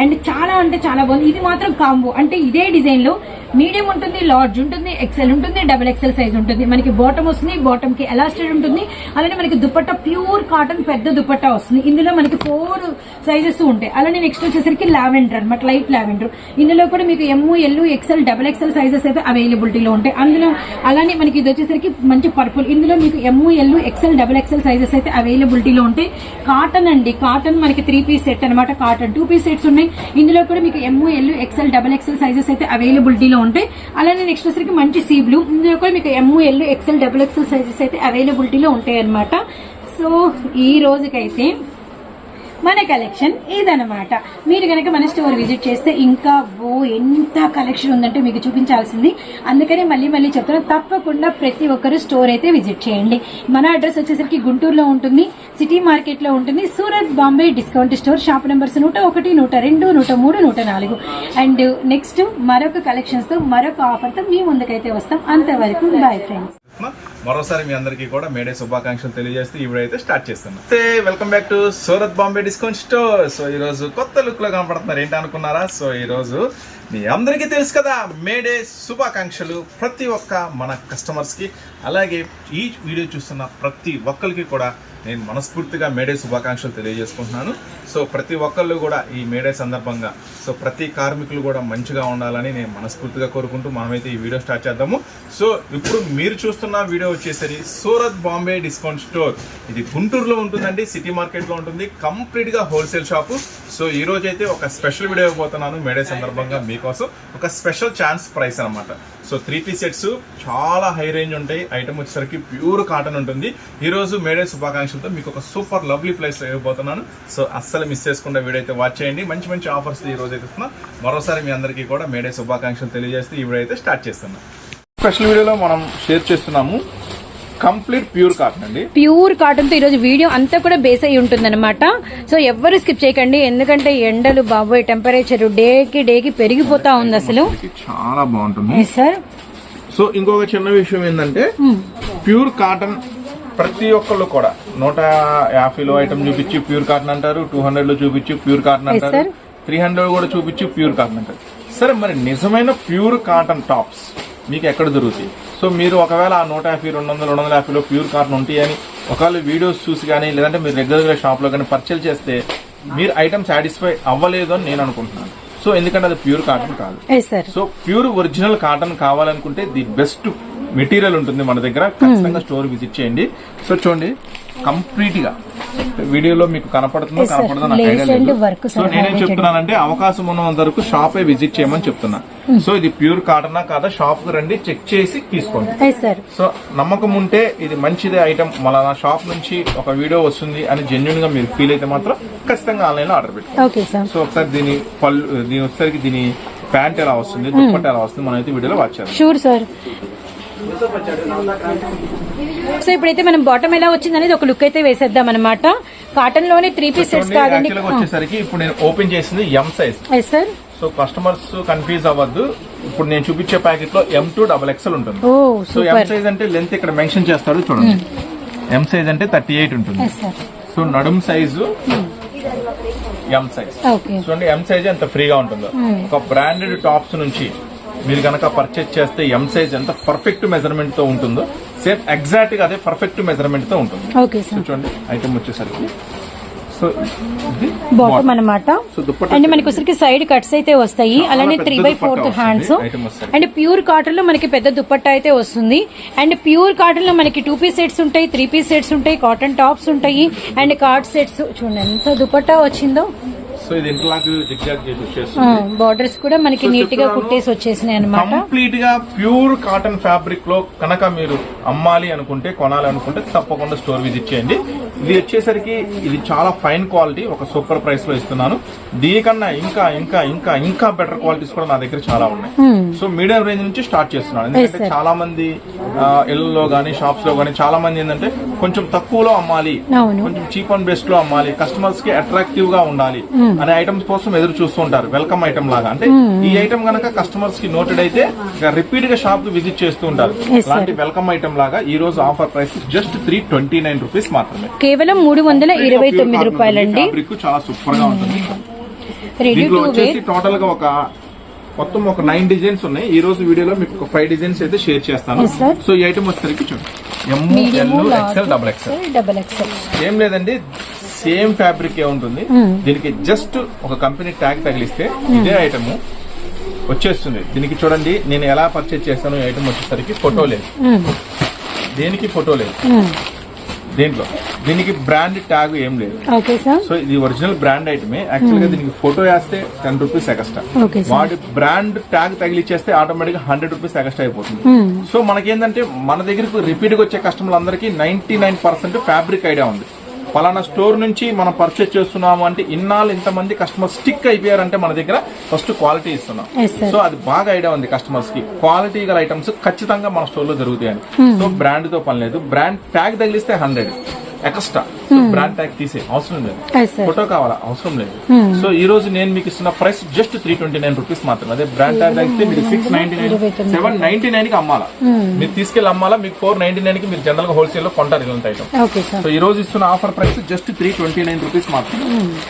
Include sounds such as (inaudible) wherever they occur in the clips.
And చాలా అంటే చాలా బాగుంది. ఇది మాత్రం కాంబో. అంటే ఇదే డిజైన్లో మీడియం ఉంటుంది లార్జ్ ఉంటుంది ఎక్సెల్ ఉంటుంది డబుల్ ఎక్సెల్ సైజ్ ఉంటుంది. మనకి బాటమ్ వస్తుంది బాటమ్కి ఎలాస్టెడ్ ఉంటుంది. అలానే మనకి దుపట్టా ప్యూర్ కాటన్ పెద్ద దుపట్టా వస్తుంది. ఇందులో మనకి ఫోర్ సైజెస్ ఉంటాయి. అలానే నెక్స్ట్ వచ్చేసరికి లావెండర్ అనమాట లైట్ లావెండర్ ఇందులో కూడా మీకు M L XL double XL sizes అయితే అవైలబిలిటీలో ఉంటాయి. అందులో అలానే మనకి ఇది వచ్చేసరికి మంచి పర్పుల్ ఇందులో మీకు ఎమ్ము ఎల్లు ఎక్సెల్ డబుల్ ఎక్సెల్ సైజెస్ అయితే అవైలబిలిటీలో ఉంటాయి. కాటన్ అండి. కాటన్ మనకి త్రీ పీస్ సెట్ అనమాట కాటన్ టూ పీస్ సెట్స్ ఉన్నాయి. ఇందులో కూడా మీకు M L XL double XL sizes అయితే అవైలబిలిటీలో ఉంటాయి. అలానే నెక్స్ట్ వచ్చేసరికి మంచి సీ బ్లూ ఇందులో కూడా మీకు M L XL double XL sizes అయితే అవైలబిలిటీలో ఉంటాయి అనమాట సో ఈ రోజుకైతే మన కలెక్షన్ ఇదనమాట మీరు కనుక మన స్టోర్ విజిట్ చేస్తే ఇంకా ఓ ఎంత కలెక్షన్ ఉందంటే మీకు చూపించాల్సింది. అందుకనే మళ్ళీ మళ్ళీ చెప్తున్నాను తప్పకుండా ప్రతి ఒక్కరు స్టోర్ అయితే విజిట్ చేయండి. మన అడ్రస్ వచ్చేసరికి గుంటూరులో ఉంటుంది. సిటీ మార్కెట్లో ఉంటుంది. Surat Bombay discount store. Shop numbers నూట ఒకటి నూట రెండు నూట మూడు నూట నాలుగు. అండ్ నెక్స్ట్ మరొక కలెక్షన్స్తో మరొక ఆఫర్తో మీ ముందుకైతే వస్తాం. అంతవరకు బాయ్ ఫ్రెండ్స్ మరోసారి మీ అందరికీ కూడా మేడే శుభాకాంక్షలు తెలియజేస్తూ ఇవిడైతే స్టార్ట్ చేస్తున్నాం. Welcome back to Surat Bombay discount store. So ఈ రోజు కొత్త లుక్లో కనపడుతున్నారు. ఏంటి అనుకున్నారా? సో ఈ రోజు మీ అందరికీ తెలుసు కదా మేడే శుభాకాంక్షలు ప్రతి ఒక్క మన కస్టమర్స్కి. అలాగే ఈ వీడియో చూస్తున్న ప్రతి ఒక్కరికి కూడా నేను మనస్ఫూర్తిగా మేడే శుభాకాంక్షలు తెలియజేసుకుంటున్నాను. సో ప్రతి ఒక్కళ్ళు కూడా ఈ మేడే సందర్భంగా సో ప్రతి కార్మికులు కూడా మంచిగా ఉండాలని నేను మనస్ఫూర్తిగా కోరుకుంటూ మనమైతే ఈ వీడియో స్టార్ట్ చేద్దాము. సో ఇప్పుడు మీరు చూస్తున్న వీడియో వచ్చేసరి సూరత్ బాంబే డిస్కౌంట్ స్టోర్. ఇది గుంటూరులో ఉంటుందండి సిటీ మార్కెట్లో ఉంటుంది కంప్లీట్గా హోల్సేల్ షాపు. సో ఈ రోజు అయితే ఒక స్పెషల్ వీడియో పోతున్నాను మేడే సందర్భంగా మీకోసం. ఒక స్పెషల్ ఛాన్స్ ప్రైస్ అనమాట సో త్రీ పీస్ సెట్స్ చాలా హై రేంజ్ ఉంటాయి. ఐటమ్ వచ్చేసరికి ప్యూర్ కాటన్ ఉంటుంది. ఈరోజు మేడే శుభాకాంక్షలతో మీకు ఒక సూపర్ లవ్లీ ప్లేస్ ఇవ్వబోతున్నాను. సో అస్సలు మిస్ చేసుకుండా వీడియో అయితే వాచ్ చేయండి. మంచి మంచి ఆఫర్స్ ఈ రోజు అయితే మరోసారి మీ అందరికీ కూడా మేడే శుభాకాంక్షలు తెలియజేస్తూ ఈ వీడియో అయితే స్టార్ట్ చేస్తున్నాను స్పెషల్ వీడియోలో మనం షేర్ చేస్తున్నాము. కంప్లీట్ ప్యూర్ కాటన్ అండి. ప్యూర్ కాటన్తో ఈరోజు వీడియో అంతా కూడా బేస్ అయి ఉంటుందన్నమాట. సో ఎవ్వరు స్కిప్ చేయకండి. ఎందుకంటే ఎండలు బాబోయ్ టెంపరేచర్ డేకి డేకి పెరిగిపోతా ఉంది అసలు. చాలా బాగుంటుంది. సార్ సో ఇంకొక చిన్న విషయం ఏంటంటే ప్యూర్ కాటన్ ప్రతి ఒక్కళ్ళు కూడా నూట యాభైలో ఐటమ్ చూపించి ప్యూర్ కాటన్ అంటారు టూ హండ్రెడ్లో చూపించి ప్యూర్ కాటన్ అంటారు. త్రీ హండ్రెడ్ కూడా చూపించి ప్యూర్ కాటన్ అంటారు. సరే మరి నిజమైన ప్యూర్ కాటన్ టాప్స్ మీకు ఎక్కడ దొరుకుతాయి? సో మీరు ఒకవేళ ఆ నూట యాభై రెండు వందలు రెండు వందల యాభైలో ప్యూర్ కాటన్ ఉంటాయని ఒకవేళ వీడియోస్ చూసి కానీ లేదంటే మీరు రెగ్యులర్గా షాప్లో కానీ పర్చేల్ చేస్తే మీరు ఐటమ్ సాటిస్ఫై అవ్వలేదు అని నేను అనుకుంటున్నాను. సో ఎందుకంటే అది ప్యూర్ కాటన్ కాదు. సో ప్యూర్ ఒరిజినల్ కాటన్ కావాలనుకుంటే ది బెస్ట్ మెటీరియల్ ఉంటుంది మన దగ్గర ఖచ్చితంగా స్టోర్ విజిట్ చేయండి. సో చూడండి కంప్లీట్గా వీడియోలో మీకు కనపడుతుందో. కనపడదో నాకు ఐడియా లేదు. సో నేనేం. చెప్తున్నానంటే అవకాశం ఉన్నంత వరకు షాపే విజిట్ చేయమని చెప్తున్నా. సో ఇది ప్యూర్ కాటనా కాదా షాప్కు రండి చెక్ చేసి తీసుకోండి. సో నమ్మకం ఉంటే ఇది మంచిదే ఐటమ్. మళ్ళా నా షాప్ నుంచి ఒక వీడియో వస్తుంది అని జెన్యున్గా మీరు ఫీల్ అయితే మాత్రం ఖచ్చితంగా ఆన్లైన్లో ఆర్డర్ సార్ సో ఒకసారి దీని పళ్ళు దీని వచ్చేసరికి దీని ప్యాంట్ ఎలా వస్తుంది దుప్పట్ట ఎలా వస్తుంది మనం అయితే వీడియోలో వాచ్ చేద్దాం. షూర్ సార్ సో ఇప్పుడైతే మనం బాటమ్ ఎలా వచ్చింది అనేది ఒక లుక్ అయితే వేసేద్దాం అనమాట కాటన్లోనే త్రీ పీస్ సెట్స్ కాదండి వచ్చేసరికి ఇప్పుడు నేను ఓపెన్ చేసింది M size yes sir so customers confuse అవ్వద్దు. ఇప్పుడు నేను చూపించే ప్యాకెట్లో ఎం టూ డబల్ ఎక్స్ఎల్ ఉంటుంది. సో ఎం సైజ్ అంటే లెంత్ ఇక్కడ మెన్షన్ చేస్తారు చూడండి. ఎం సైజ్ అంటే థర్టీ ఎయిట్ ఉంటుంది సో నడుం సైజు ఎం సైజ్ చూడండి ఎం సైజ్ ఎంత ఫ్రీగా ఉంటుందో. ఒక బ్రాండెడ్ టాప్స్ నుంచి మీరు కనుక పర్చేజ్ చేస్తే ఎం సైజ్ ఎంత పర్ఫెక్ట్ మెజర్మెంట్తో ఉంటుందో సేమ్ ఎగ్జాక్ట్గా అదే పర్ఫెక్ట్ మెజర్మెంట్తో ఉంటుంది. చూడండి ఐటమ్ వచ్చేసరికి. సో బాటమ్ అనమాట దుప్పట్ట అండ్ మనకి వచ్చరికి సైడ్ కట్స్ అయితే వస్తాయి. అలానే three by fourth hands. And pure కాటన్లో మనకి పెద్ద దుపట్టా అయితే వస్తుంది. అండ్ ప్యూర్ కాటన్లో మనకి టూ పీస్ సెట్స్ ఉంటాయి త్రీ పీస్ సెట్స్ ఉంటాయి కాటన్ టాప్స్ ఉంటాయి. అండ్ కార్డ్ సెట్స్ చూడండి ఎంత దుపట్టా వచ్చిందో. సో ఇది ఇంటర్లాక్ జిగ్జాగ్ చేసి వచ్చేస్తుంది. బార్డర్స్ కూడా మనకి నీట్గా కుట్టేసి వచ్చేసినాయి అనమాట కంప్లీట్గా ప్యూర్ కాటన్ ఫ్యాబ్రిక్లో కనుక మీరు అమ్మాలి అనుకుంటే కొనాలి అనుకుంటే తప్పకుండా స్టోర్ విజిట్ చేయండి. ఇది వచ్చేసరికి ఇది చాలా ఫైన్ క్వాలిటీ ఒక సూపర్ ప్రైస్లో ఇస్తున్నాను. దీనికన్నా ఇంకా ఇంకా ఇంకా ఇంకా బెటర్ క్వాలిటీస్ కూడా నా దగ్గర చాలా ఉన్నాయి. సో మీడియం రేంజ్ నుంచి స్టార్ట్ చేస్తున్నాను. ఎందుకంటే Hmm. చాలా మంది ఇళ్ళలో గానీ షాప్స్లో గానీ చాలా మంది ఏంటంటే కొంచెం తక్కువలో అమ్మాలి. కొంచెం చీప్ అండ్ బెస్ట్లో అమ్మాలి కస్టమర్స్కి అట్రాక్టివ్గా ఉండాలి. అనే ఐటమ్స్ కోసం ఎదురు చూస్తూ ఉంటారు. వెల్కమ్ ఐటమ్ లాగా. అంటే ఈ ఐటమ్ గనక కస్టమర్స్కి నోటెడ్ అయితే రిపీట్గా షాప్కి విజిట్ చేస్తూ ఉంటారు. అలాంటి వెల్కమ్ ఐటమ్ లాగా ఈ రోజు offer price just three twenty nine rupees మాత్రమే. కేవలం మూడు వందల ఇరవై తొమ్మిది రూపాయలండి. ఫ్యాబ్రిక్ చాలా సూపర్గా ఉంటుంది దీంట్లో వచ్చేసి. టోటల్గా ఒక మొత్తం ఒక నైన్ డిజైన్స్ ఉన్నాయి. ఈ రోజు వీడియోలో మీకు ఒక ఫైవ్ డిజైన్స్ అయితే షేర్ చేస్తాను. సో ఈ ఐటమ్ వచ్చేసరికి చూడండి. డబుల్ ఎక్సెల్ ఏం లేదండి. సేమ్ ఫ్యాబ్రిక్ ఏ ఉంటుంది. Hmm. దీనికి జస్ట్ ఒక కంపెనీ ట్యాగ్ తగిలిస్తే ఇదే ఐటమ్ వచ్చేస్తుంది. దీనికి చూడండి నేను ఎలా పర్చేజ్ చేస్తాను ఈ ఐటమ్ వచ్చేసరికి ఫోటో లేదు దేనికి ఫోటో లేదు దేంట్లో? దీనికి బ్రాండ్ ట్యాగ్ ఏం లేదు. సో ఇది ఒరిజినల్ బ్రాండ్ ఐటమే యాక్చువల్గా దీనికి ఫోటో వేస్తే టెన్ రూపీస్ ఎక్స్ట్రా వాడి బ్రాండ్ ట్యాగ్ తగిలిచ్చేస్తే ఆటోమేటిక్గా హండ్రెడ్ రూపీస్ ఎక్స్ట్రా అయిపోతుంది. సో మనకేంటంటే మన దగ్గరకు రిపీట్గా వచ్చే కస్టమర్లు అందరికీ ninety nine percent fabric idea ఉంది. పలానా స్టోర్ నుంచి మనం పర్చేస్ చేస్తున్నాము అంటే ఇన్నాళ్ళు ఇంతమంది కస్టమర్ స్టిక్ అయిపోయారంటే మన దగ్గర ఫస్ట్ క్వాలిటీ ఇస్తున్నాం. సో అది బాగా ఐడియా ఉంది కస్టమర్స్కి క్వాలిటీ గల ఐటమ్స్ ఖచ్చితంగా మన స్టోర్లో దొరుకుతాయని సో బ్రాండ్తో పని లేదు. బ్రాండ్ ట్యాగ్ తగిలిస్తే హండ్రెడ్. ఎక్స్ట్రా. బ్రాండ్ ట్యాగ్ తీసే అవసరం లేదు. ఫోటో కావాలా అవసరం లేదు. సో ఈ రోజు నేను మీకు ఇస్తున్న price just three twenty nine rupees మాత్రమే. అదే బ్రాండ్ ట్యాగ్ అయితే మీకు six ninety nine seven ninety నైన్కి అమ్మాలా. మీరు తీసుకెళ్ళి అమ్మాలా మీకు ఫోర్ నైన్టీ నైన్కి మీరు జనరల్గా హోల్సేల్లో కొంటారు ఇలాంటి ఐటమ్ సో ఈ రోజు ఇస్తున్న offer price just three twenty nine rupees మాత్రమే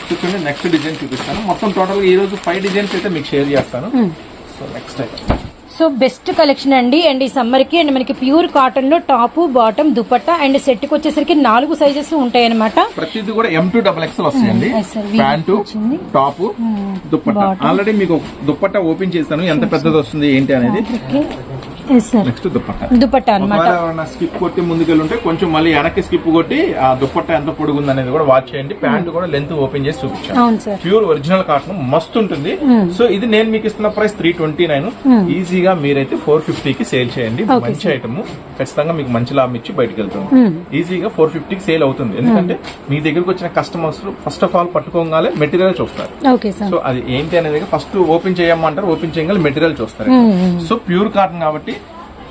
చూడండి నెక్స్ట్ డిజైన్ చూపిస్తాను. మొత్తం టోటల్గా ఈ రోజు ఫైవ్ డిజైన్స్ అయితే మీకు షేర్ చేస్తాను. So next item so best collection అండి. అండ్ ఈ సమ్మర్కి అండ్ మనకి ప్యూర్ కాటన్లో టాప్ బాటమ్ దుపట్టా అండ్ సెట్కి వచ్చేసరికి నాలుగు సైజెస్ ఉంటాయి అనమాట ప్రతిది కూడా ఎం టూ డబల్ ఎక్స్ఎల్ వస్తాయండి. ప్యాంటు. టాప్ దుప్పట్టా ఆల్రెడీ మీకు దుప్పట్టా ఓపెన్ చేస్తాను ఎంత పెద్దది వస్తుంది ఏంటి అనేది. నెక్స్ట్ దుప్పట్టా. దుపట్టా అనమాట స్కిప్ కొట్టి ముందుకెళ్ళి ఉంటే కొంచెం మళ్ళీ వెనక్కి స్కిప్ కొట్టి ఆ దుప్పట్టా ఎంత పొడుగుంది అనేది కూడా వాచ్ చేయండి. ప్యాంట్ కూడా లెంత్ ఓపెన్ చేసి చూపించాను. ప్యూర్ ఒరిజినల్ కాటన్ మస్తు ఉంటుంది. సో ఇది నేను మీకు ఇస్తున్న ప్రైస్ త్రీ ట్వంటీ నైన్ ఈజీగా మీరైతే ఫోర్ ఫిఫ్టీ కి సేల్ చేయండి. మంచి ఐటమ్ ఖచ్చితంగా మీకు మంచి లాభం ఇచ్చి బయటకు వెళ్తుంది ఈజీగా ఫోర్ ఫిఫ్టీకి సేల్ అవుతుంది. ఎందుకంటే మీ దగ్గరకు వచ్చిన కస్టమర్స్ ఫస్ట్ ఆఫ్ ఆల్ పట్టుకోగానే మెటీరియల్ చూస్తారు. సో అది ఏంటి అనేది ఫస్ట్ ఓపెన్ చేయమంటారు ఓపెన్ చేయగల మెటీరియల్ చూస్తారు. సో ప్యూర్ కాటన్ కాబట్టి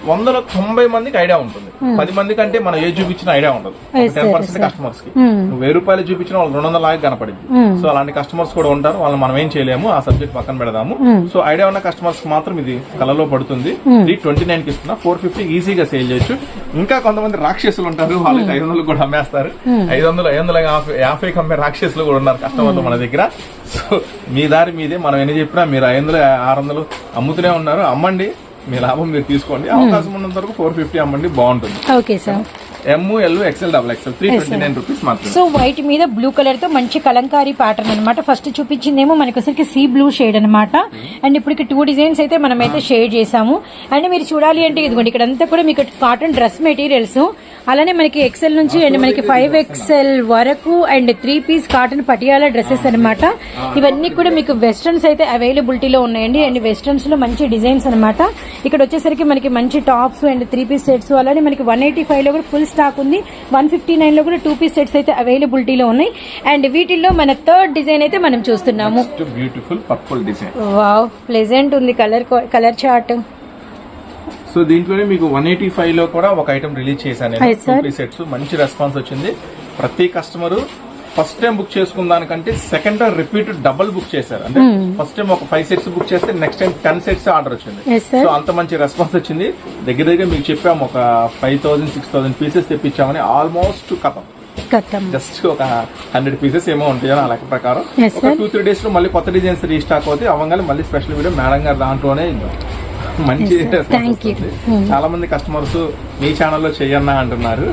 వందలో తొంభై మందికి ఐడియా ఉంటుంది. పది మంది కంటే మనం ఏ చూపించిన ఐడియా ఉండదు. Ten percent. కస్టమర్స్కి. నువ్వు వెయ్యి రూపాయలు చూపించిన వాళ్ళు రెండు వందల లాగా కనపడింది. సో అలాంటి కస్టమర్స్ కూడా ఉంటారు. వాళ్ళని మనం ఏం చేయలేము. ఆ సబ్జెక్ట్ పక్కన పెడదాము. సో ఐడియా ఉన్న కస్టమర్స్కి మాత్రం ఇది కలలో పడుతుంది. త్రీ ట్వంటీ నైన్కి ఇస్తున్నా. ఫోర్ ఫిఫ్టీ ఈజీగా సేల్ చేయొచ్చు. ఇంకా కొంతమంది రాక్షసులు ఉంటారు. వాళ్ళకి ఐదు వందలు కూడా అమ్మేస్తారు. ఐదు వందలు ఐదు వందల యాభై అమ్మే రాక్షసులు కూడా ఉన్నారు కస్టమర్లు మన దగ్గర. సో మీ దారి మీదే మనం ఎన్ని చెప్పినా మీరు ఐదు వందలు ఆరు వందలు అమ్ముతూనే ఉన్నారు. అమ్మండి. మీ లాభం మీరు తీసుకోండి. అవకాశం ఉన్నంత వరకు ఫోర్ ఫిఫ్టీ అమ్మండి బాగుంటుంది. Okay sir M L XL double XL three twenty nine rupees మాత్రమే. సో వైట్ మీద బ్లూ కలర్తో మంచి కలంకారీ ప్యాటర్న్ అనమాట ఫస్ట్ చూపించిందేమో మనకి వచ్చరికి సీ బ్లూ షేడ్ అనమాట అండ్ ఇప్పుడు టూ డిజైన్స్ అయితే మనం అయితే షేడ్ చేసాము అండ్ మీరు చూడాలి అంటే ఇదిగోండి ఇక్కడ అంతా కూడా మీకు కాటన్ డ్రెస్ మెటీరియల్స్ అలానే మనకి ఎక్సెల్ నుంచి అండ్ మనకి ఫైవ్ ఎక్సెల్ వరకు and three piece cotton Patiala dresses అన్నమాట. ఇవన్నీ కూడా మీకు వెస్ట్రన్స్ అయితే అవైలబిలిటీలో ఉన్నాయండి. అండ్ వెస్ట్రన్స్లో మంచి డిజైన్స్ అన్నమాట. ఇక్కడ వచ్చేసరికి మనకి మంచి tops and three piece sets అలానే మనకి వన్ ఎయిటీ ఫైవ్లో కూడా ఫుల్ స్టాక్ ఉంది. వన్ ఫిఫ్టీ నైన్లో కూడా టూ పీస్ సెట్స్ అయితే అవైలబిలిటీలో ఉన్నాయి. అండ్ వీటిల్లో మన థర్డ్ డిజైన్ అయితే మనం చూస్తున్నాము. Beautiful purple design wow pleasant ఉంది కలర్ కలర్ చార్ట్ సో దీంట్లోనే మీకు వన్ ఎయిటీ ఫైవ్లో కూడా ఒక ఐటమ్ రిలీజ్ చేశాను సెట్స్ మంచి రెస్పాన్స్ వచ్చింది. ప్రతి కస్టమర్ ఫస్ట్ టైం బుక్ చేసుకున్న దానికంటే second time repeat double book చేశారు. అంటే ఫస్ట్ టైం ఒక ఫైవ్ సెట్స్ బుక్ చేస్తే next time ten sets order వచ్చింది. సో అంత మంచి రెస్పాన్స్ వచ్చింది. దగ్గర దగ్గర మీకు చెప్పాము ఒక five thousand six thousand pieces తెప్పించామని almost కథం జస్ట్ ఒక హండ్రెడ్ పీసెస్ ఏమో ఉంటాయో నా లెక్క ప్రకారం. ఒక. టూ త్రీ డేస్లో మళ్ళీ కొత్త డిజైన్స్ రీస్టాక్ అవుతాయి. అవ్వగానే మళ్ళీ స్పెషల్ వీడియో మేడం గారు దాంట్లోనే (laughs) మంచి. చాలా మంది కస్టమర్స్ మీ ఛానల్లో చెయ్యన్నా అంటున్నారు.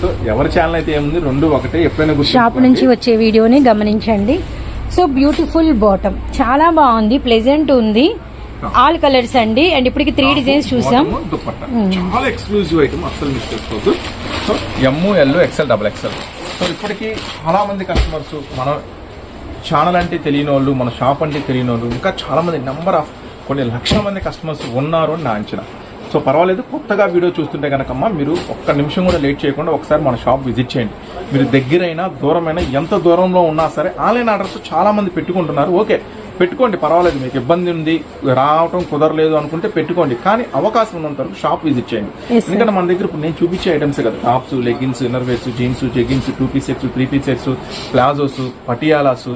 సో ఎవరి ఛానల్ అయితే ఏముంది? రెండు ఒకటే ఎప్పుడైనా షాప్. నుంచి వచ్చే వీడియోని గమనించండి. సో బ్యూటిఫుల్ బాటమ్ చాలా బాగుంది ప్లెజెంట్ ఉంది. ఆల్ కలర్స్ అండి. అండ్ ఇప్పటికి త్రీ డిజైన్స్ చూసాం. బాటము, దుపట్టా చాలా ఎక్స్క్లూజివ్ ఐటమ్ అస్సలు మిస్ చేసుకోవద్దు. So M L XL double XL so ఇప్పటికి చాలా మంది కస్టమర్స్ మన ఛానల్ అంటే తెలియని వాళ్ళు మన షాప్ అంటే తెలియని వాళ్ళు ఇంకా చాలా మంది నెంబర్ ఆఫ్ కొన్ని లక్షల మంది కస్టమర్స్ ఉన్నారు అని నా అంచనా. సో పర్వాలేదు కొత్తగా వీడియో చూస్తుంటే కనుకమ్మ మీరు ఒక్క నిమిషం కూడా లేట్ చేయకుండా ఒకసారి మన షాప్ విజిట్ చేయండి. మీరు దగ్గరైనా దూరమైనా ఎంత దూరంలో ఉన్నా సరే ఆన్లైన్ ఆర్డర్స్ చాలా మంది పెట్టుకుంటున్నారు. ఓకే పెట్టుకోండి పర్వాలేదు మీకు ఇబ్బంది ఉంది రావటం కుదరలేదు అనుకుంటే పెట్టుకోండి కానీ అవకాశం ఉన్నంత వరకు షాప్ విజిట్ చేయండి. ఎందుకంటే మన దగ్గర ఇప్పుడు నేను చూపించే ఐటమ్స్ కదా tops leggings inner wears jeans jeggings two piece sets three piece sets palazzos Patialas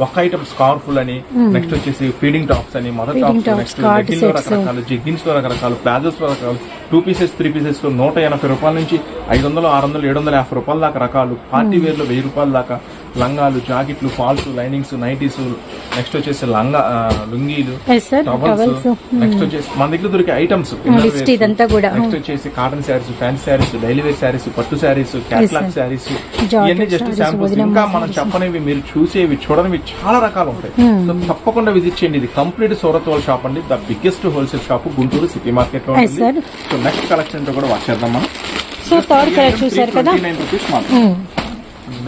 ఒక ఐటమ్ స్కార్ఫుల్ అని నెక్స్ట్ వచ్చేసి ఫీడింగ్ టాప్స్ అని మదర్ Hmm. టాప్స్ నెక్స్ట్ లెగిన్లో. రకరకాలు జెగిన్స్లో రకరకాలు ప్లాజోస్లో రకరకాలు టూ పీసెస్ త్రీ పీసెస్లో నూట ఎనభై రూపాయల నుంచి ఐదు వందలు ఆరు వందలు ఏడు వందల యాభై రూపాయల దాకా రకాలు పార్టీ వేర్లో వెయ్యి రూపాయల దాకా లంగాలు జాకెట్లు ఫాల్స్ లైనింగ్స్ నైటీస్ నెక్స్ట్ వచ్చేసి లంగా లుంగీలు టవల్స్ నెక్స్ట్ వచ్చేసి మన దగ్గర దొరికే ఐటమ్స్ లిస్ట్ ఇదంతా కూడా. నెక్స్ట్ వచ్చేసి cotton saris fancy saris daily wear saris పట్టు శారీస్ క్యాట్లాగ్ శారీస్ ఇవన్నీ జస్ట్ శాంపుల్స్ ఇంకా మనం చెప్పనివి మీరు చూసేవి చూడనివి చాలా రకాలు ఉంటాయి. Hmm. సో తప్పకుండా విజిట్ చేయండి. ఇది కంప్లీట్ సూరత్ వాళ్ళ షాప్ అండి. The biggest wholesale shop Guntur city మార్కెట్లో. ఉంటుంది. సో నెక్స్ట్ కలెక్షన్తో కూడా వాచ్ చేద్దాం మనం. సో థర్డ్ కలర్ చూసారు కదా? Hmm.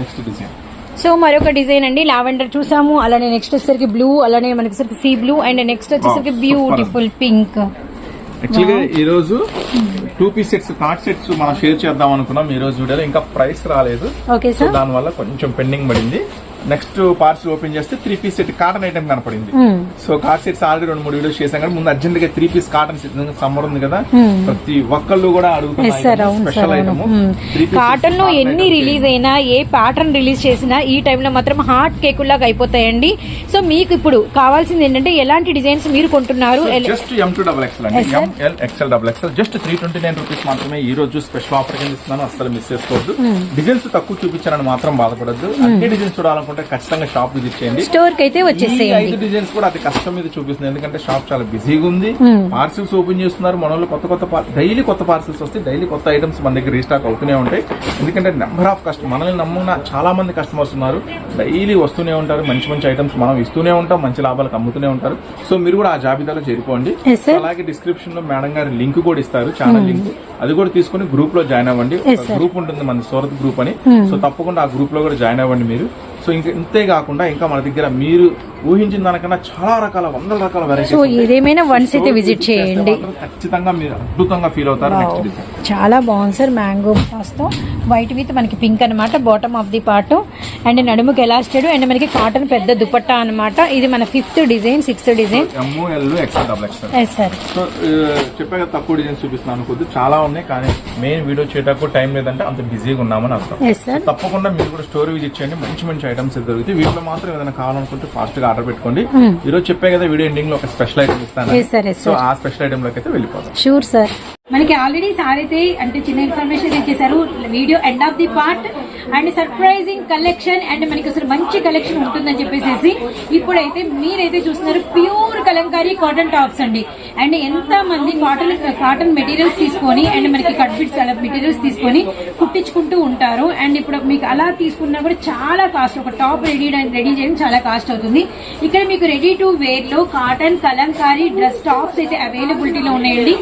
నెక్స్ట్ డిజైన్ సో మరొక డిజైన్ అండి లావెండర్ చూసాము అలానే నెక్స్ట్ వచ్చేసరికి బ్లూ అలానే మనకి వచ్చేసరికి సీ బ్లూ అండ్ నెక్స్ట్ వచ్చేసరికి బ్యూటిఫుల్ పింక్ యాక్చువల్గా ఈ రోజు two piece sets co-ord sets మనం షేర్ చేద్దాం అనుకున్నాం ఈ రోజు వీడియోలో ఇంకా ప్రైస్ రాలేదు. దాని వల్ల కొంచెం పెండింగ్ పడింది. నెక్స్ట్ పార్సల్ ఓపెన్ చేస్తే three piece set cotton item కనపడింది. Hmm. So co-ord sets already రెండు మూడు వీడియోస్ చేశాం కానీ ముందు అర్జెంట్గా three piece cotton set summer ఉంది కదా. ప్రతి ఒక్కళ్ళు కూడా అడుగుతున్నారు స్పెషల్ ఐటమ్ కాటన్లో ఎన్ని రిలీజ్ అయినా ఏ ప్యాటర్న్ రిలీజ్ చేసినా ఈ టైంలో మాత్రం హార్ట్ కేకుల్లాగా అయిపోతాయండి. సో మీకు ఇప్పుడు కావాల్సింది ఏంటంటే ఎలాంటి డిజైన్స్ మీరు కొంటున్నారు? Just M two double XL అండి. M L XL double XL just three twenty nine rupees మాత్రమే ఈ రోజు స్పెషల్ ఆఫర్ కింద ఇస్తున్నాను. అస్సలు మిస్ చేసుకోవద్దు. Hmm. డిజైన్స్ తక్కువ చూపించాలని మాత్రం బాధపడద్దు. అన్ని డిజైన్స్ చూడాలనుకుంటే ఖచ్చితంగా షాప్ విజిట్ చేయండి. స్టోర్కి అయితే వచ్చేసేయండి. ఐదు డిజైన్స్ కూడా అతి కష్టం మీద చూపిస్తుంది. ఎందుకంటే షాప్ చాలా బిజీగా ఉంది. పార్సిల్స్ ఓపెన్ చేస్తున్నారు. మన కొత్త కొత్త డైలీ కొత్త పార్సిల్స్ వస్తాయి. డైలీ కొత్త ఐటమ్స్ మన దగ్గర రీస్టాక్ అవుతూనే ఉంటాయి. ఎందుకంటే నెంబర్ ఆఫ్ కస్టమర్ మనల్ని నమ్మున్న చాలా మంది కస్టమర్స్ ఉన్నారు. డైలీ వస్తూనే ఉంటారు. మంచి మంచి ఐటమ్స్ మనం ఇస్తూనే ఉంటాం. మంచి లాభాలకు అమ్ముతూనే ఉంటారు. సో మీరు కూడా ఆ జాబితాలో చేరుకోండి. అలాగే డిస్క్రిప్షన్లో మేడం గారి లింక్ కూడా ఇస్తారు. ఛానల్ లింక్ అది కూడా తీసుకుని గ్రూప్లో జాయిన్ అవ్వండి. గ్రూప్ ఉంటుంది. మన సూరత్ గ్రూప్ అని. సో తప్పకుండా ఆ గ్రూప్లో కూడా జాయిన్ అవ్వండి మీరు. సో ఇంకా ఇంతే కాకుండా ఇంకా మన దగ్గర మీరు ఊహించిన దానికన్నా చాలా రకాల వందల రకాల సో వెరైటీస్ ఏదేమైనా వన్స్ అయితే విజిట్ చేయండి. ఖచ్చితంగా మీరు అద్భుతంగా ఫీల్ అవుతారు డిజైన్ చాలా బాగుంది సార్ మ్యాంగో పాస్తో వైట్ విత్ మనకి పింక్ అనమాట bottom of the part and నడుముకి ఎలాస్టెడ్ అండ్ మనకి కాటన్ పెద్ద దుపట్టా అన్నమాట. ఇది మన fifth design sixth design L sir so చెప్పాక తక్కువ డిజైన్స్ చూపిస్తున్నాను అనుకోద్దు చాలా ఉన్నాయి కానీ మెయిన్ వీడియో చేయడానికి టైం లేదంటే అంత బిజీగా ఉన్నామని అర్థం. ఎస్ సార్ తప్పకుండా మీరు కూడా స్టోర్ విజిట్ చేయండి. మంచి మంచి ఐటమ్స్ దొరుకుతాయి వీటిలో మాత్రం ఏదైనా కావాలనుకుంటే ఫాస్ట్గా ఆర్డర్ పెట్టుకోండి. ఈ రోజు చెప్పే కదా వీడియో ఎండింగ్లో ఒక స్పెషల్ ఐటమ్ ఇస్తాను సో. ఆ స్పెషల్ ఐటమ్లోకి అయితే వెళ్ళిపోతాం షూర్ సార్ మనకి ఆల్రెడీ సార్ అయితే అంటే చిన్న ఇన్ఫర్మేషన్ ఇచ్చేసారు video end of the part and surprising collection and మనకి అసలు మంచి కలెక్షన్ ఉంటుందని చెప్పేసి ఇప్పుడైతే మీరైతే చూస్తున్నారు ప్యూర్ కలంకారీ కాటన్ టాప్స్ అండి. అండ్ ఎంత మంది కాటన్ కాటన్ మెటీరియల్స్ తీసుకొని అండ్ మనకి కట్ ఫిట్స్ అలా మెటీరియల్స్ తీసుకొని కుట్టించుకుంటూ ఉంటారు. అండ్ ఇప్పుడు మీకు అలా తీసుకున్నా కూడా చాలా కాస్ట్ ఒక టాప్ రెడీ రెడీ చేయడం చాలా కాస్ట్ అవుతుంది. ఇక్కడ మీకు రెడీ టు వేర్లో కాటన్ కలంకారీ డ్రెస్ టాప్స్ అయితే అవైలబిలిటీలో ఉన్నాయండి.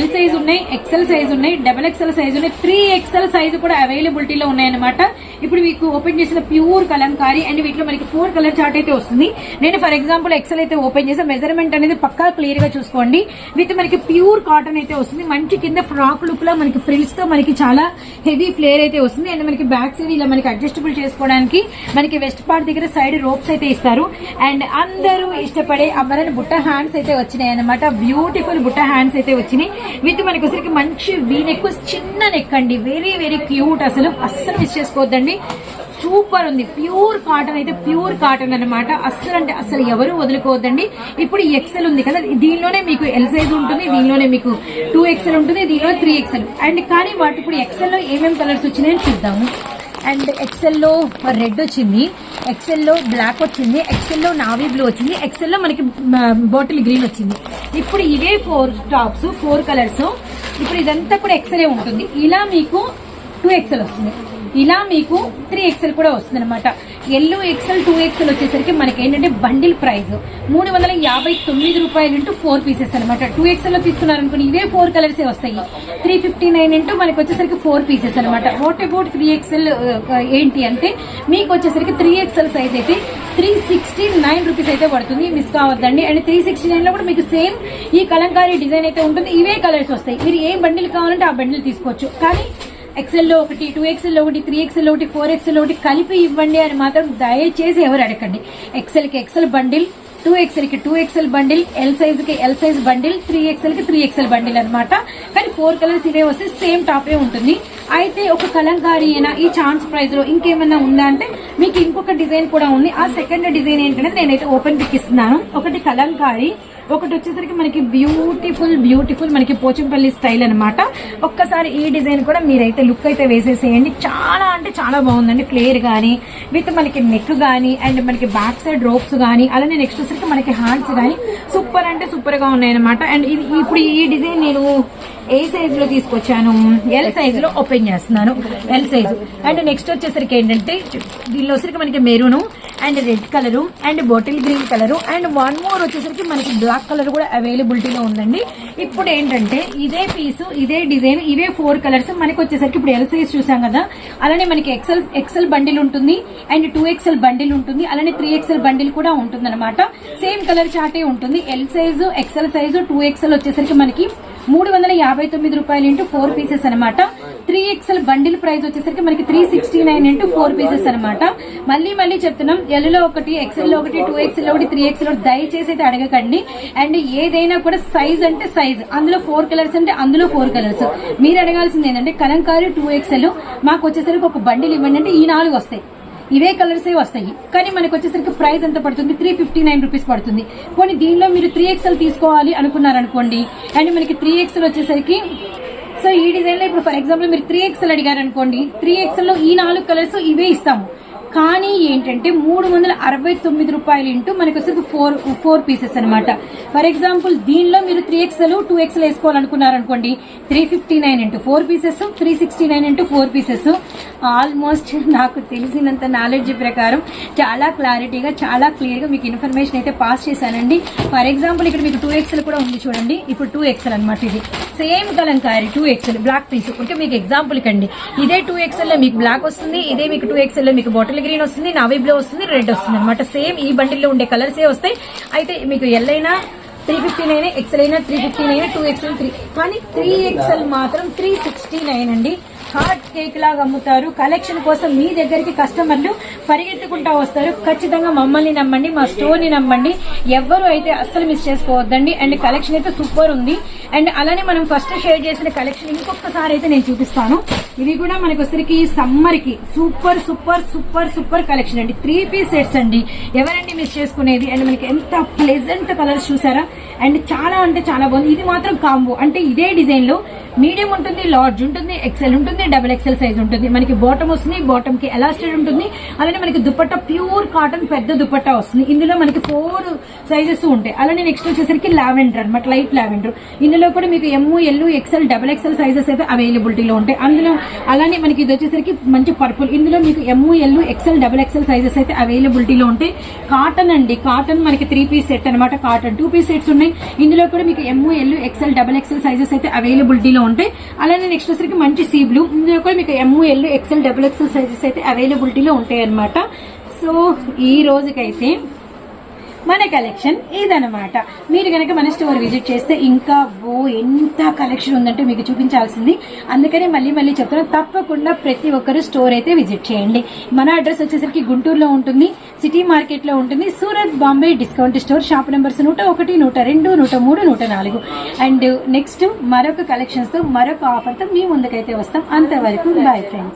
ఎల్ సైజ్ ఉన్నాయి ఎక్సెల్ సైజ్ ఉన్నాయి. డబల్ ఎక్సెల్ సైజ్ ఉన్నాయి. త్రీ ఎక్సెల్ సైజ్ కూడా అవైలబిలిటీలో ఉన్నాయన్నమాట. ఇప్పుడు మీకు ఓపెన్ చేసిన ప్యూర్ కలంకారీ అండ్ వీటిలో మనకి ఫోర్ కలర్ చార్ట్ అయితే వస్తుంది. నేను ఫర్ ఎగ్జాంపుల్ ఎక్సెల్ అయితే ఓపెన్ చేసే. మెజర్మెంట్ అనేది పక్కా క్లియర్గా చూసుకోండి. విత్ మనకి ప్యూర్ కాటన్ అయితే వస్తుంది. మంచి కింద ఫ్రాక్ లుక్లో మనకి ఫ్రిల్స్తో మనకి చాలా హెవీ ఫ్లేర్ అయితే వస్తుంది. అండ్ మనకి బ్యాక్ సైడ్ ఇలా మనకి అడ్జస్టబుల్ చేసుకోవడానికి మనకి వెస్ట్ పార్ట్ దగ్గర సైడ్ రోప్స్ అయితే ఇస్తారు. అండ్ అందరూ ఇష్టపడే అమరన్ బుట్ట హ్యాండ్స్ అయితే వచ్చినాయి అనమాట బ్యూటిఫుల్ బుట్ట హ్యాండ్స్ అయితే వచ్చినాయి. విత్ మనకి వచ్చేసరికి మంచి వీ నెక్ చిన్న నెక్ అండి. వెరీ వెరీ క్యూట్ అసలు. అస్సలు మిస్ చేసుకోవద్దండి. సూపర్ ఉంది. ప్యూర్ కాటన్ అయితే ప్యూర్ కాటన్ అన్నమాట. అస్సలు అంటే అసలు ఎవరు వదులుకోవద్దండి. ఇప్పుడు ఎక్సెల్ ఉంది కదా దీనిలోనే మీకు ఎల్ సైజ్ ఉంటుంది దీనిలోనే మీకు టూ ఎక్సెల్ ఉంటుంది దీనిలో త్రీ ఎక్సెల్ అండ్ కానీ వాటి ఇప్పుడు ఎక్సెల్లో ఏమేమి కలర్స్ వచ్చినాయని చూద్దాము. అండ్ ఎక్సెల్లో రెడ్ వచ్చింది. ఎక్సెల్లో బ్లాక్ వచ్చింది. ఎక్సెల్లో నావీ బ్లూ వచ్చింది. ఎక్సెల్లో మనకి బాటిల్ గ్రీన్ వచ్చింది. ఇప్పుడు ఇవే ఫోర్ టాప్స్ ఫోర్ కలర్స్ ఇప్పుడు ఇదంతా కూడా ఎక్సెలే ఉంటుంది. ఇలా మీకు టూ ఎక్సెల్ వస్తుంది. ఇలా మీకు త్రీ ఎక్సెల్ కూడా వస్తుంది అనమాట ఎల్లో ఎక్సెల్ టూ ఎక్సెల్ వచ్చేసరికి మనకి ఏంటంటే బండిల్ ప్రైస్. మూడు వందల యాభై తొమ్మిది రూపాయలు ఇంటూ ఫోర్ పీసెస్ అనమాట టూ ఎక్సెల్లో తీసుకున్నారనుకోండి ఇవే ఫోర్ కలర్స్ వస్తాయి. త్రీ ఫిఫ్టీ నైన్ ఇంటూ మనకి వచ్చేసరికి ఫోర్ పీసెస్ అనమాట వాట్ అబౌట్ త్రీ ఎక్సెల్ ఏంటి అంటే మీకు వచ్చేసరికి త్రీ ఎక్సెల్ సైజ్ అయితే త్రీ సిక్స్టీ నైన్ రూపీస్ అయితే పడుతుంది. మిస్ కావద్దండి. అండ్ త్రీ సిక్స్టీ నైన్లో కూడా మీకు సేమ్ ఈ కలంకారీ డిజైన్ అయితే ఉంటుంది. ఇవే కలర్స్ వస్తాయి. మీరు ఏ బండిల్ కావాలంటే ఆ బండిల్ తీసుకోవచ్చు. కానీ ఎక్స్ఎల్లో ఒకటి టూ ఎక్స్ఎల్ ఒకటి త్రీ ఎక్సెల్ ఒకటి ఫోర్ ఎక్సెల్ ఒకటి కలిపి ఇవ్వండి అని మాత్రం దయచేసి ఎవరు అడగండి ఎక్స్ఎల్కి ఎక్స్ఎల్ ఎక్సెల్ బండిల్ టూ ఎక్స్ఎల్కి టూ ఎక్స్ఎల్ బండిల్ ఎల్ సైజ్కి ఎల్ సైజ్ బండిల్ త్రీ ఎక్స్ఎల్కి త్రీ ఎక్స్ఎల్ బండిల్ అనమాట కానీ ఫోర్ కలర్స్ ఇవే వస్తే సేమ్ టాపే ఉంటుంది. అయితే ఒక కలంకారీ అయినా ఈ ఛాన్స్ ప్రైజ్లో ఇంకేమన్నా ఉందా అంటే మీకు ఇంకొక డిజైన్ కూడా ఉంది. ఆ సెకండ్ డిజైన్ ఏంటంటే నేనైతే ఓపెన్ పిక్ ఇస్తున్నాను. ఒకటి కలంకారీ ఒకటి వచ్చేసరికి మనకి బ్యూటిఫుల్ బ్యూటిఫుల్ మనకి పోచంపల్లి స్టైల్ అనమాట ఒక్కసారి ఈ డిజైన్ కూడా మీరైతే లుక్ అయితే వేసేసేయండి. చాలా అంటే చాలా బాగుందండి. ఫ్లేర్ గానీ విత్ మనకి నెక్ గానీ అండ్ మనకి బ్యాక్ సైడ్ రోప్స్ గానీ అలానే నెక్స్ట్ వచ్చేసరికి మనకి హ్యాండ్స్ గానీ సూపర్ అంటే సూపర్గా ఉన్నాయన్నమాట. అండ్ ఇది ఇప్పుడు ఈ డిజైన్ నేను ఏ సైజ్లో తీసుకొచ్చాను? ఎల్ సైజ్లో ఓపెన్ చేస్తున్నాను. ఎల్ సైజ్ అండ్ నెక్స్ట్ వచ్చేసరికి ఏంటంటే దీనిలో వచ్చరికి మనకి maroon and red colour and bottle green colour and one more వచ్చేసరికి మనకి బ్లాక్ కలర్ కూడా అవైలబిలిటీలో ఉందండి. ఇప్పుడు ఏంటంటే ఇదే పీసు ఇదే డిజైన్ ఇవే ఫోర్ కలర్స్ మనకి వచ్చేసరికి ఇప్పుడు ఎల్ సైజ్ చూసాం కదా. అలానే మనకి ఎక్సెల్ ఎక్సెల్ బండిల్ ఉంటుంది అండ్ టూ ఎక్సెల్ బండిల్ ఉంటుంది. అలానే త్రీ ఎక్సెల్ బండిల్ కూడా ఉంటుంది సేమ్ కలర్ చార్టే ఉంటుంది. L size XL size two XL వచ్చేసరికి మనకి మూడు వందల యాభై తొమ్మిది రూపాయలు ఇంటూ ఫోర్ పీసెస్ అనమాట త్రీ ఎక్స్ఎల్ బండిల్ ప్రైస్ వచ్చేసరికి మనకి three sixty nine into four pieces అనమాట మళ్ళీ మళ్ళీ చెప్తున్నాం ఎల్లో ఒకటి ఎక్స్ఎల్లో ఒకటి టూ ఎక్స్ఎల్ ఒకటి త్రీ ఎక్స్ఎల్ ఒకటి దయచేసి అయితే అడగకండి. అండ్ ఏదైనా కూడా సైజ్ అంటే సైజ్ అందులో ఫోర్ కలర్స్ అంటే అందులో ఫోర్ కలర్స్. మీరు అడగాల్సింది ఏంటంటే కలంకారీ టూ ఎక్స్ఎల్ మాకు వచ్చేసరికి ఒక బండిల్ ఇవ్వండి అంటే ఈ నాలుగు వస్తాయి. ఇవే కలర్సే వస్తాయి. కానీ మనకు వచ్చేసరికి ప్రైస్ ఎంత పడుతుంది? త్రీ ఫిఫ్టీ నైన్ రూపీస్ పడుతుంది. పోనీ దీనిలో మీరు త్రీ ఎక్స్ఎల్ తీసుకోవాలి అనుకున్నారనుకోండి అండ్ మనకి త్రీ ఎక్స్ఎల్ వచ్చేసరికి సో ఈ డిజైన్లో ఇప్పుడు ఫర్ ఎగ్జాంపుల్ మీరు త్రీ ఎక్స్ఎల్ అడిగారు అనుకోండి త్రీ ఎక్స్ఎల్లో ఈ నాలుగు కలర్స్ ఇవే ఇస్తాము. కానీ ఏంటంటే మూడు వందల అరవై తొమ్మిది రూపాయలు ఇంటూ మనకి వచ్చేది ఫోర్ ఫోర్ పీసెస్ అనమాట ఫర్ ఎగ్జాంపుల్ దీనిలో మీరు three XL two XL వేసుకోవాలనుకున్నారనుకోండి three fifty nine into four pieces three sixty nine into four pieces almost నాకు తెలిసినంత నాలెడ్జ్ ప్రకారం చాలా క్లారిటీగా చాలా క్లియర్గా మీకు ఇన్ఫర్మేషన్ అయితే పాస్ చేశానండి. ఫర్ ఎగ్జాంపుల్ ఇక్కడ మీకు టూ ఎక్స్ఎల్ కూడా ఉంది చూడండి. ఇప్పుడు టూ ఎక్స్ఎల్ అనమాట ఇది. Same kalamkari two XL black piece okay మీకు ఎగ్జాంపుల్ కండి ఇదే టూ ఎక్స్ఎల్లో మీకు బ్లాక్ వస్తుంది ఇదే మీకు టూ ఎక్స్ఎల్లో మీకు బాటిల్ గ్రీన్ వస్తుంది నావీ బ్లూ వస్తుంది రెడ్ వస్తుంది అనమాట సేమ్ ఈ బండిల్లో ఉండే కలర్స్ ఏ వస్తాయి. అయితే మీకు ఎల్ అయినా త్రీ ఫిఫ్టీ నైన్ ఎక్సెల్ అయినా three fifty nine two XL three కానీ త్రీ ఎక్స్ఎల్ మాత్రం త్రీ సిక్స్టీ నైన్ అండి. హాట్ కేక్ లాగా అమ్ముతారు. కలెక్షన్ కోసం మీ దగ్గరికి కస్టమర్లు పరిగెత్తుకుంటా వస్తారు. ఖచ్చితంగా మమ్మల్ని నమ్మండి మా స్టోర్ని నమ్మండి. ఎవరు అయితే అస్సలు మిస్ చేసుకోవద్దండి. అండ్ కలెక్షన్ అయితే సూపర్ ఉంది. అండ్ అలానే మనం ఫస్ట్ షేర్ చేసిన కలెక్షన్ ఇంకొకసారి అయితే నేను చూపిస్తాను. ఇది కూడా మనకు వచ్చరికి సమ్మర్కి super super super super collection అండి. త్రీ పీస్ సెట్స్ అండి. ఎవరండి మిస్ చేసుకునేది? అండ్ మనకి ఎంత ప్లెజెంట్ కలర్స్ చూసారా? అండ్ చాలా అంటే చాలా బాగుంది. ఇది మాత్రం కాంబో. అంటే ఇదే డిజైన్లో మీడియం ఉంటుంది లార్జ్ ఉంటుంది ఎక్సెల్ ఉంటుంది డబుల్ ఎక్సెల్ సైజ్ ఉంటుంది. మనకి బాటమ్ వస్తుంది బాటమ్కి ఎలాస్టెడ్ ఉంటుంది. అలానే మనకి దుపట్టా ప్యూర్ కాటన్ పెద్ద దుపట్టా వస్తుంది. ఇందులో మనకి ఫోర్ సైజెస్ ఉంటాయి. అలానే నెక్స్ట్ వచ్చేసరికి లావెండర్ అనమాట లైట్ లావెండర్ ఇందులో కూడా మీకు ఎమ్ ఎల్లు ఎక్సెల్ డబల్ ఎక్సెల్ సైజెస్ అయితే అవైలబిలిటీలో ఉంటాయి. అందులో అలానే మనకి ఇది వచ్చేసరికి మంచి పర్పుల్ ఇందులో మీకు ఎమ్ ఎల్లు ఎక్సెల్ డబల్ ఎక్సెల్ సైజెస్ అయితే అవైలబిలిటీలో ఉంటాయి. కాటన్ అండి. కాటన్ మనకి త్రీ పీస్ సెట్ అనమాట కాటన్ టూ పీస్ సెట్స్ ఉన్నాయి. ఇందులో కూడా మీకు ఎమ్ ఎల్లు ఎక్సెల్ డబల్ ఎక్సెల్ సైజెస్ అయితే అవైలబిలిటీలో ఉంటాయి. అలానే నెక్స్ట్ వచ్చేసరికి మంచి సీ బ్లూ ఇందులో కూడా మీకు M L XL double XL sizes అయితే అవైలబిలిటీలో ఉంటాయి అనమాట సో ఈ రోజుకైతే మన కలెక్షన్ ఇదనమాట మీరు కనుక మన స్టోర్ విజిట్ చేస్తే ఇంకా ఓ ఎంత కలెక్షన్ ఉందంటే మీకు చూపించాల్సింది. అందుకనే మళ్ళీ మళ్ళీ చెప్తున్నాను తప్పకుండా ప్రతి ఒక్కరు స్టోర్ అయితే విజిట్ చేయండి. మన అడ్రస్ వచ్చేసరికి గుంటూరులో ఉంటుంది సిటీ మార్కెట్లో ఉంటుంది Surat Bombay discount store shop numbers నూట ఒకటి నూట రెండు నూట మూడు నూట నాలుగు. అండ్ నెక్స్ట్ మరొక కలెక్షన్స్తో మరొక ఆఫర్తో మీ ముందుకైతే వస్తాం. అంతవరకు బాయ్ ఫ్రెండ్స్